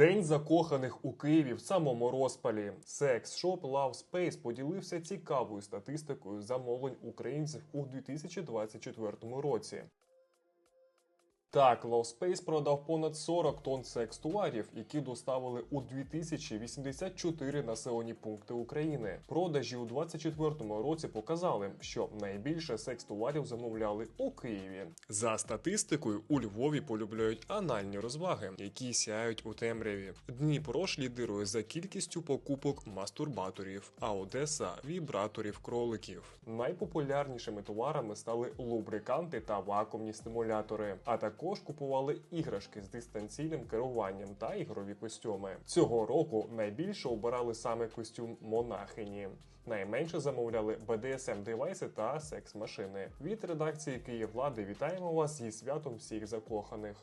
День закоханих у Києві в самому розпалі. Секс-шоп Love Space поділився цікавою статистикою замовлень українців у 2024 році. Так, Space продав понад 40 тонн секс-товарів, які доставили у 2084 населені пункти України. Продажі у 2024 році показали, що найбільше секс-товарів замовляли у Києві. За статистикою, у Львові полюбляють анальні розваги, які сяють у темряві. Дніпро ж лідирує за кількістю покупок мастурбаторів, а Одеса вібраторів кроликів. Найпопулярнішими товарами стали лубриканти та вакуумні стимулятори, а також купували іграшки з дистанційним керуванням та ігрові костюми. Цього року найбільше обирали саме костюм монахині. Найменше замовляли BDSM девайси та секс-машини. Від редакції Київлади вітаємо вас зі святом всіх закоханих.